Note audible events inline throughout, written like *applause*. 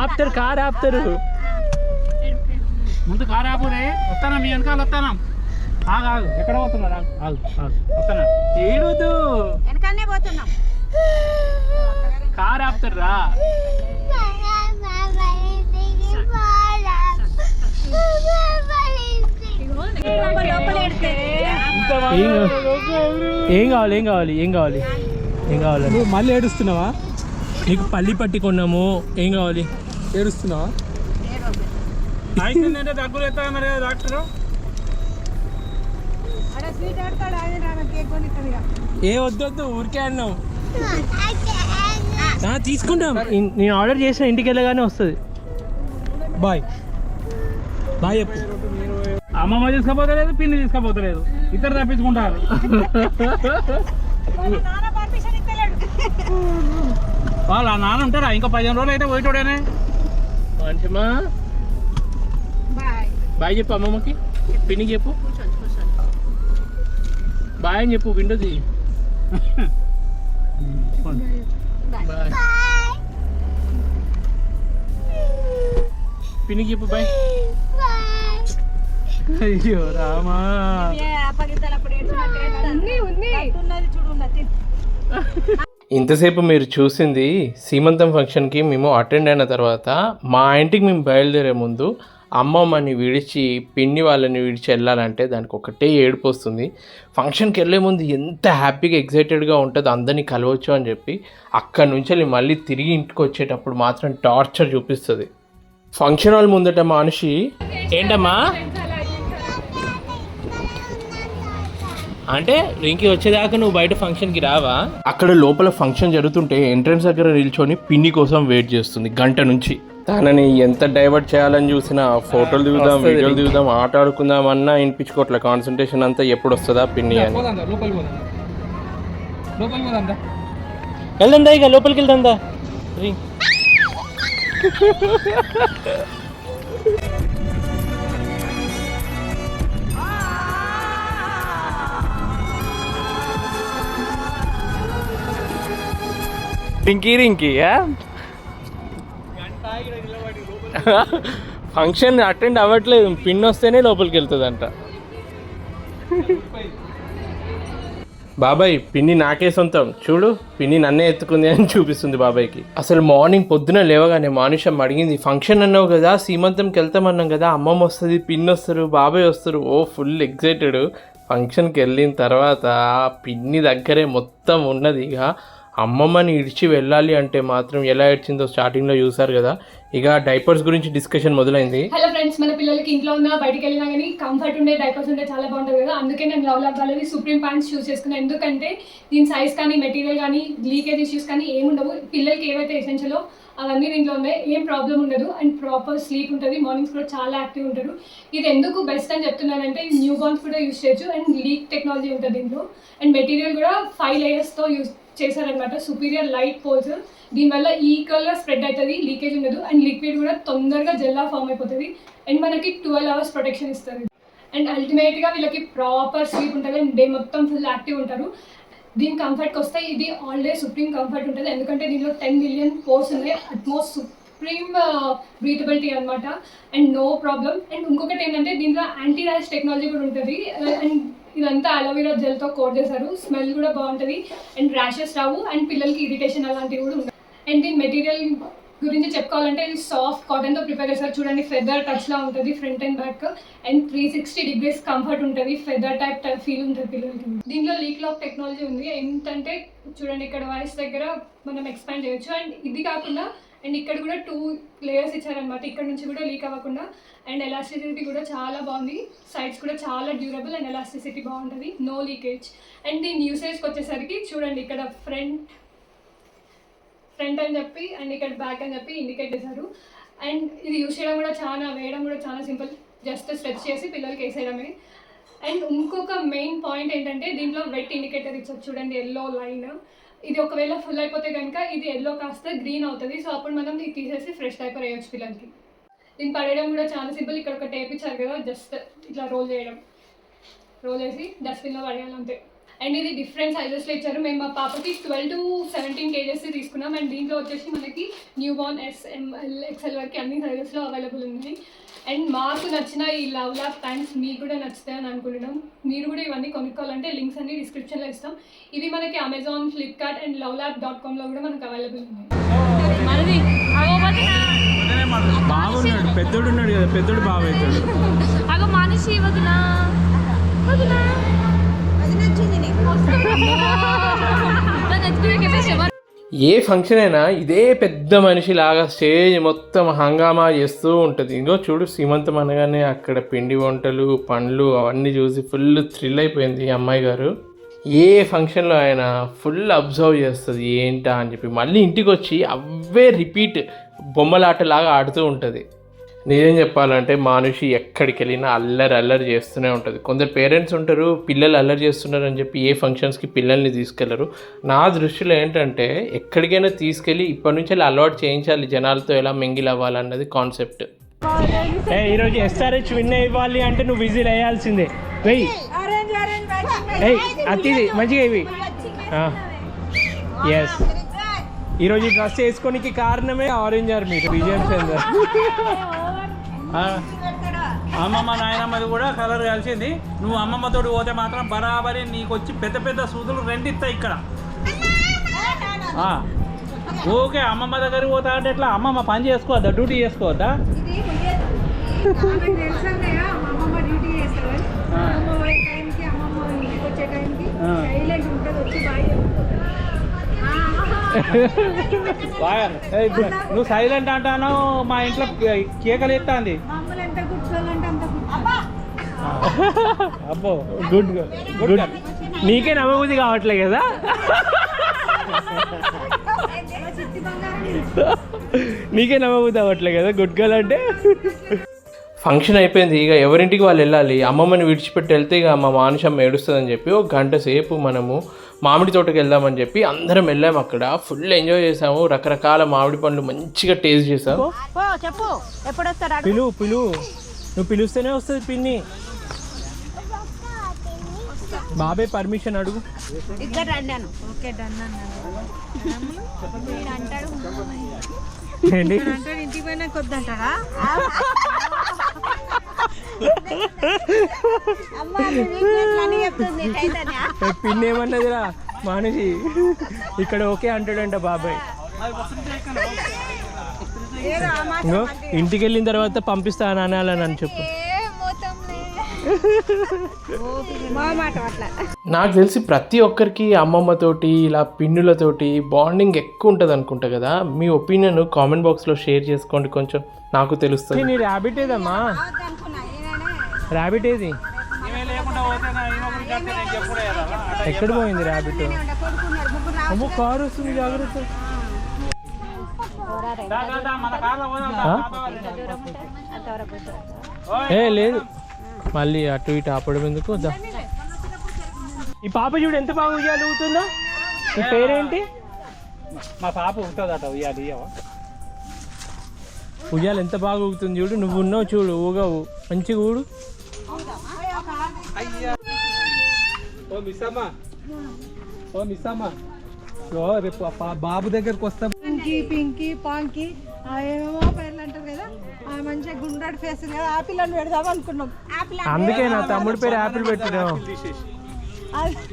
ఆపుతారు కారు ఆపుతారు ముందు కారు ఆపురే వస్తానా మీ వెనకాల వస్తానా ఆగు ఆగు. ఎక్కడ పోతున్నారు ఆగు ఆగు ఆగు. వస్తానా ఏడుదు. వెనకాలనే పోతున్నాం. కారు ఆపుతారు రా. లోపల ఎడితే ఏం కావాలి ఏం కావాలి ఏం కావాలి ఏం కావాలి? ఏం కావాలి? నువ్వు మళ్ళీ ఏడుస్తున్నావా? నీకు పల్లి పట్టి కొన్నాము. ఏం కావాలి? ఎత్తా అన్నారు కదా డాక్టర్? ఏ వద్దు వద్దు ఊరికే అన్నాం ఆ, తీసుకుంటాం. నేను ఆర్డర్ చేసిన ఇంటికి వెళ్ళగానే వస్తుంది. బాయ్. బాయ్ చెప్పు. అమ్మమ్మ తీసుకపోతలేదు పిన్ని తీసుకపోతలేదు. ఇద్దరు తప్పించుకుంటారు. వాళ్ళ నాన్న ఉంటారా ఇంకా పదిహేను రోజులు అయితే పోయేటోడేనే. మంచిమా బాయ్. బాయ్ చెప్పు అమ్మమ్మకి. పిన్నికి చెప్పు. బాయ్ అని చెప్పు విండో తీ బాయ్. పిన్నికి చెప్పు బాయ్. అయ్యో రామా. అప్పుడు ఏడ్చినట్టు ఉన్నది చూడు ఉన్నది ఇంతసేపు మీరు చూసింది సీమంతం ఫంక్షన్కి మేము అటెండ్ అయిన తర్వాత మా ఇంటికి మేము బయలుదేరే ముందు అమ్మమ్మని విడిచి పిన్ని వాళ్ళని విడిచి వెళ్ళాలంటే దానికి ఒకటే ఏడుపు వస్తుంది. ఫంక్షన్కి వెళ్ళే ముందు ఎంత హ్యాపీగా ఎగ్జైటెడ్గా ఉంటుంది అందరినీ కలవచ్చు అని చెప్పి అక్కడి నుంచి వెళ్ళి మళ్ళీ తిరిగి ఇంటికి వచ్చేటప్పుడు మాత్రం టార్చర్ చూపిస్తుంది. ఫంక్షన్ హాల్ ముందట మనిషి ఏంటమ్మా? అంటే రింకి వచ్చేదాకా నువ్వు బయట ఫంక్షన్కి రావా? అక్కడ లోపల ఫంక్షన్ జరుగుతుంటే ఎంట్రన్స్ దగ్గర నిల్చొని పిన్ని కోసం వెయిట్ చేస్తుంది గంట నుంచి. తనని ఎంత డైవర్ట్ చేయాలని చూసినా ఫోటోలు దిగుదాం వీడియోలు దిగుదాం ఆట ఆడుకుందాం అన్నా వినిపించుకోవట్లే. కాన్సన్ట్రేషన్ అంతా ఎప్పుడు వస్తుందా పిన్ని అని. వెళ్దా ఇక లోపలికి వెళ్దా ring Rinky Rinky function attend అవ్వట్లేదు పిన్ వస్తేనే లోపలికి వెళ్తుందంట. బాబాయ్ పిన్ని నాకే సొంతం. చూడు పిన్ని నన్నే ఎత్తుకుంది అని చూపిస్తుంది బాబాయ్కి. అసలు మార్నింగ్ పొద్దున లేవగానే మానుషం అడిగింది ఫంక్షన్ అన్నావు కదా సీమంతంకి వెళ్తామన్నాం కదా అమ్మమ్మ వస్తుంది పిన్ని వస్తారు బాబాయ్ వస్తారు. ఓ ఫుల్ ఎగ్జైటెడ్ ఫంక్షన్కి వెళ్ళిన తర్వాత పిన్ని దగ్గరే మొత్తం ఉన్నది ఇక. అమ్మమ్మని ఇడిచి వెళ్ళాలి అంటే మాత్రం ఎలా ఏడ్చిందో స్టార్టింగ్లో చూసారు కదా. ఇక డైపర్స్ గురించి డిస్కషన్ మొదలైంది. హలో ఫ్రెండ్స్ మన పిల్లలకి ఇంట్లో ఉన్నా బయటికి వెళ్ళినా కానీ కంఫర్ట్ ఉండే డైపర్స్ ఉంటే చాలా బాగుంటుంది కదా. అందుకే నేను లవ్ ల్యాబ్ వాళ్ళవి సుప్రీం ప్యాంట్స్ చూస్ చేసుకున్నాను ఎందుకంటే దీని సైజ్ కానీ మెటీరియల్ కానీ లీకేజ్ ఇష్యూస్ కానీ ఏముండవు. పిల్లలకి ఏవైతే ఎసెన్షియలో అవన్నీ దీంట్లో ఉన్నాయి ఏం ప్రాబ్లం ఉండదు. అండ్ ప్రాపర్ స్లీప్ ఉంటుంది మార్నింగ్స్ కూడా చాలా యాక్టివ్ ఉంటారు. ఇది ఎందుకు బెస్ట్ అని చెప్తున్నానంటే న్యూ బార్న్స్ కూడా యూస్ చేయొచ్చు. అండ్ లీక్ టెక్నాలజీ ఉంటుంది దీంట్లో అండ్ మెటీరియల్ కూడా ఫైవ్ లేయర్స్తో యూస్ చేశారనమాట. సుపీరియర్ లైట్ పోల్స్ దీనివల్ల ఈక్వల్గా స్ప్రెడ్ అవుతుంది లీకేజ్ ఉండదు. అండ్ లిక్విడ్ కూడా తొందరగా జెల్లా ఫామ్ అయిపోతుంది. అండ్ మనకి ట్వెల్వ్ అవర్స్ ప్రొటెక్షన్ ఇస్తుంది. అండ్ అల్టిమేట్గా వీళ్ళకి ప్రాపర్ స్లీప్ ఉంటుంది. అండ్ డే మొత్తం ఫుల్ యాక్టివ్ ఉంటారు. దీని కంఫర్ట్కి వస్తే ఇది ఆల్ డే సుప్రీం కంఫర్ట్ ఉంటుంది. ఎందుకంటే దీనిలో టెన్ మిలియన్ పోర్స్ ఉన్నాయి. అట్మోస్ట్ సుప్రీం బ్రీతబిలిటీ అనమాట అండ్ నో ప్రాబ్లం అండ్ ఇంకొకటి ఏంటంటే దీనిలో యాంటీ ర్యాష్ టెక్నాలజీ కూడా ఉంటుంది. అండ్ uh, ఇదంతా అలోవెరా జెల్తో కోట్ చేశారు. స్మెల్ కూడా బాగుంటుంది. అండ్ ర్యాషెస్ రావు. అండ్ పిల్లలకి ఇరిటేషన్ అలాంటివి కూడా ఉండవు అండ్ దీని మెటీరియల్ గురించి చెప్పుకోవాలంటే ఇది సాఫ్ట్ కాటన్తో ప్రిపేర్ చేస్తారు చూడండి ఫెదర్ టచ్లా ఉంటుంది front and back. And three sixty degrees comfort ఉంటుంది. ఫెదర్ టైప్ ఫీల్ ఉంటుంది పిల్లలకి. దీంట్లో లీక్ లాక్ టెక్నాలజీ ఉంది. ఏంటంటే చూడండి ఇక్కడ వాయిస్ దగ్గర మనం ఎక్స్పాండ్ చేయొచ్చు. అండ్ ఇది కాకుండా అండ్ ఇక్కడ కూడా టూ లేయర్స్ ఇచ్చారనమాట ఇక్కడ నుంచి కూడా లీక్ అవ్వకుండా అండ్ ఎలాస్టిసిటీ కూడా చాలా బాగుంది. సైడ్స్ కూడా చాలా డ్యూరబుల్ అండ్ ఎలాస్టిసిటీ బాగుంటుంది. నో లీకేజ్ అండ్ దీని యూసేజ్కి వచ్చేసరికి చూడండి ఇక్కడ ఫ్రంట్ ఫ్రంట్ అని చెప్పి అండ్ ఇక్కడ బ్యాక్ అని చెప్పి ఇండికేట్ చేశారు. అండ్ ఇది యూస్ చేయడం కూడా చాలా వేయడం కూడా చాలా సింపుల్ జస్ట్ స్ట్రెచ్ చేసి పిల్లలకి వేసేయడమే. అండ్ ఇంకొక మెయిన్ పాయింట్ ఏంటంటే దీంట్లో వెట్ ఇండికేటర్ ఇచ్చారు. చూడండి ఎల్లో లైన్ ఇది ఒకవేళ ఫుల్ అయిపోతే కనుక ఇది ఎల్లో కాస్త గ్రీన్ అవుతుంది. సో అప్పుడు మనం ఇది తీసేసి ఫ్రెష్ టైపర్ వేయొచ్చు పిల్లలకి. దీన్ని పడేయడం కూడా చాలా సింపుల్ ఇక్కడ ఒక టేప్ ఇచ్చారు కదా జస్ట్ ఇట్లా రోల్ చేయడం. రోల్ చేసి డస్ట్బిన్లో పడేయాలి అండ్ ఇది డిఫరెంట్ సైజెస్లో ఇచ్చారు. మేము మా పాపకి ట్వెల్వ్ టు సెవెంటీన్ కేజెస్ తీసుకున్నాం. అండ్ దీంట్లో వచ్చేసి మనకి న్యూ బార్న్ ఎస్ఎంఎల్ ఎక్సెల్ వరకు అన్ని సైజెస్లో అవైలబుల్ ఉన్నాయి అండ్ మాకు నచ్చిన ఈ లవ్ ల్యాబ్ ప్యాంట్స్ మీకు కూడా నచ్చుతాయని అనుకుంటున్నాం. మీరు కూడా ఇవన్నీ కొనుక్కోవాలంటే లింక్స్ అన్ని డిస్క్రిప్షన్లో ఇస్తాం. ఇవి మనకి Amazon Flipkart and love lab dot కామ్లో కూడా మనకు అవైలబుల్ ఉన్నాయి. బాగున్నాడు. పెద్దోడు ఉన్నాడు కదా. పెద్దోడు బాగా అవుతాడు అగో మనిషి వదినా వదినా ఏ ఫంక్షన్ అయినా ఇదే పెద్ద మనిషి లాగా స్టేజ్ మొత్తం హంగామా చేస్తూ ఉంటుంది. ఇంకో చూడు సీమంతం అనగానే అక్కడ పిండి వంటలు పండ్లు అవన్నీ చూసి ఫుల్ థ్రిల్ అయిపోయింది ఈ అమ్మాయి గారు. ఏ ఫంక్షన్లో అయినా ఫుల్ అబ్జర్వ్ చేస్తుంది. ఏంటా అని చెప్పి మళ్ళీ ఇంటికి వచ్చి అవే రిపీట్ బొమ్మలాటలాగా ఆడుతూ ఉంటుంది. నిజం చెప్పాలంటే మానుషి ఎక్కడికి వెళ్ళినా అల్లరి అల్లరి చేస్తూనే ఉంటుంది. కొందరు పేరెంట్స్ ఉంటారు పిల్లలు అల్లరి చేస్తున్నారు అని చెప్పి ఏ ఫంక్షన్స్కి పిల్లల్ని తీసుకెళ్ళరు నా దృష్టిలో ఏంటంటే ఎక్కడికైనా తీసుకెళ్ళి ఇప్పటి నుంచి అలా అలవాటు చేయించాలి జనాలతో ఎలా మింగిల్ అవ్వాలన్నది కాన్సెప్ట్ ఏ ఈరోజు ఎస్ఆర్హెచ్ విన్ ఇవ్వాలి అంటే నువ్వు విజిల్ వేయాల్సిందే. వెయ్యి అతిది మంచిగా ఇవి. ఎస్ ఈరోజు ఈ డ్రెస్ వేసుకోనికి కారణమే ఆరెంజ్ ఆర్మీ విజయం చంద్ర అమ్మమ్మ నాయనమ్మది కూడా కలర్ కలిసింది. నువ్వు అమ్మమ్మతోటి పోతే మాత్రం బరాబరి నీకు వచ్చి పెద్ద పెద్ద సూదులు రెండు ఇస్తాయి ఇక్కడ. ఓకే అమ్మమ్మ దగ్గరికి పోతా అంటే ఎట్లా? అమ్మమ్మ పని చేసుకోవద్దా? డ్యూటీ చేసుకోవద్దా? *laughs* ఇప్పుడు నువ్వు సైలెంట్ అంటాను మా ఇంట్లో కేకలు ఎత్తాంది. *laughs* అబ్బో! గుడ్ గుడ్ నీకే నమ్మబుద్ధి కావట్లే కదా? *laughs* నీకే నమ్మబుద్ధి అవ్వట్లే కదా గుడ్ గర్ల్ అంటే? ఫంక్షన్ అయిపోయింది ఇక ఎవరింటికి వాళ్ళు వెళ్ళాలి? అమ్మమ్మని విడిచిపెట్టి వెళ్తే ఇక మా మానుషమ్మ ఏడుస్తుందని చెప్పి ఒక గంట సేపు మనము మామిడి తోటకి వెళ్దామని చెప్పి అందరం వెళ్ళాము అక్కడ. ఫుల్ ఎంజాయ్ చేసాము. రకరకాల మామిడి పండ్లు మంచిగా టేస్ట్ చేసాము చెప్పు ఎప్పుడు వస్తారు పిలువు పిలువు నువ్వు పిలుస్తేనే వస్తుంది పిన్ని. బాబాయ్ పర్మిషన్ అడుగు. ఇద్దరు రండాను ఓకే డన్ అన్నాను. అంటాడు ఏంటి? అంటాడు ఇంటికి పోయినా కొద్దంటాడా *laughs* పిన్ని ఏమన్నదిరా మానేసి ఇక్కడ ఓకే అంటాడంట బాబాయ్. ఇంటికి వెళ్ళిన తర్వాత పంపిస్తా అని అనాలని అని చెప్పు. మా మాట అట్లా. నాకు తెలిసి ప్రతి ఒక్కరికి అమ్మమ్మతోటి ఇలా పిన్నులతోటి బాండింగ్ ఎక్కువ ఉంటుంది అనుకుంటా కదా. మీ ఒపీనియన్ కామెంట్ బాక్స్లో షేర్ చేసుకోండి కొంచెం నాకు తెలుస్తుంది. నీ ర్యాబిట్ ఏది? ఎక్కడ పోయింది ర్యాబిట్ అమ్మో కారు వస్తుంది జాగ్రత్త. ఏ లేదు. మళ్ళీ అటు ఇటు ఆపడం ఎందుకు. ఈ పాప చూడు ఎంత బాగా ఉయ్యాలు ఊగుతుందో. ఈ పేరేంటి? మా పాప ఉంటుందట ఉయ్యాలి ఉయ్యాలు ఎంత బాగా ఊగుతుంది చూడు. నువ్వు ఉన్నావు చూడు ఊగవు. మంచిగా ఊడు ఓ ఓ రేపు బాబు దగ్గరకు వస్తాం. పింకీ పింకీ పాంకీ. ఆ ఏమేమో పేర్లు అంటారు కదా? ఆ మంచిగా గుండ్రాడు ఫేస్ కదా ఆ పిల్లని పెడదాం అనుకున్నాం. ఆపిల్ అందుకే నా తమ్ముడి పేరు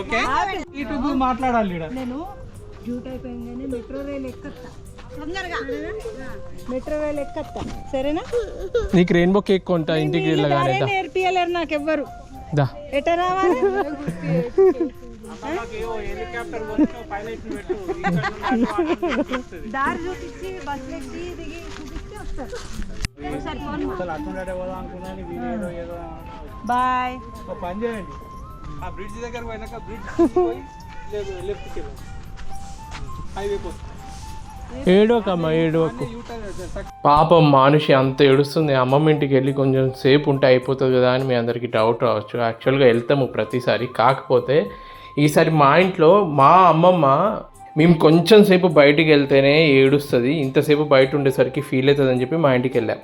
ఓకే? ఇటు మాట్లాడాలి. నేను డ్యూటీ అయిపోయిందని మెట్రో రైల్ ఎక్కత్తా తొందరగా. మెట్రో రైల్ ఎక్కత్తా సరేనా? నీకు రెయిన్బో కేక్ కొంటా ఇంటికి వెళ్ళగానే. నేర్పియలేరు నాకు ఎవ్వరు ఎట రావాలి. దారి చూపించి బస్సు ఎక్కి దిగి చూపిస్తే వస్తారు. బాయ్ పని చేయండి ఆ బ్రిడ్జ్ దగ్గర పోయినాక బ్రిడ్జ్ లెఫ్ట్కి హైవే పోస్ట్ ఏడోకమ్మా ఏడోకు. పాపం మానుషి అంత ఏడుస్తుంది. అమ్మమ్మ ఇంటికి వెళ్ళి కొంచెం సేపు ఉంటే అయిపోతుంది కదా అని మీ అందరికీ డౌట్ రావచ్చు. యాక్చువల్గా వెళ్తాము ప్రతిసారి. కాకపోతే ఈసారి మా ఇంట్లో మా అమ్మమ్మ మేము కొంచెం సేపు బయటికి వెళ్తేనే ఏడుస్తుంది. ఇంతసేపు బయట ఉండేసరికి ఫీల్ అవుతుంది అని చెప్పి మా ఇంటికి వెళ్ళాం.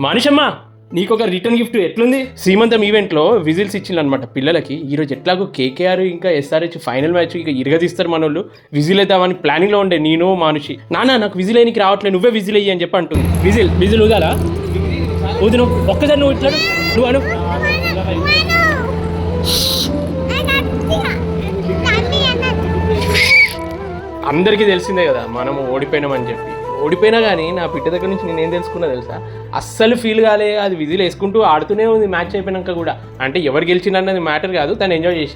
మనిషమ్మ! నీకు ఒక రిటర్న్ గిఫ్ట్ ఎట్లుంది? సీమంతం ఈవెంట్లో విజిల్స్ ఇచ్చింది అనమాట పిల్లలకి ఈరోజు ఎట్లాగో కేకేఆర్ ఇంకా ఎస్ఆర్హెచ్ ఫైనల్ మ్యాచ్ ఇక ఇరగదీస్తారు మన వాళ్ళు విజిల్ వేద్దామని ప్లానింగ్లో ఉండే నేను మానుషి. నాన్న నాకు విజిల్ అయ్యనికి రావట్లేదు నువ్వే విజిల్ అయ్యి అని చెప్పి అంటుంది. విజిల్ విజిల్ ఊదాలా? ఊదు నువ్వు ఒక్కసారి నువ్వు ఇట్లా నువ్వు అను. అందరికీ తెలిసిందే కదా మనము ఓడిపోయినామని చెప్పి. ఓడిపోయినా కానీ నా పిట్ట దగ్గర నుంచి నేనేం తెలుసుకున్నా తెలుసా? అస్సలు ఫీల్ కాలే అది విజిల్ వేసుకుంటూ ఆడుతూనే ఉంది మ్యాచ్ అయిపోయినాక కూడా. అంటే ఎవరు గెలిచిందన్నది మ్యాటర్ కాదు తను ఎంజాయ్ చేసింది.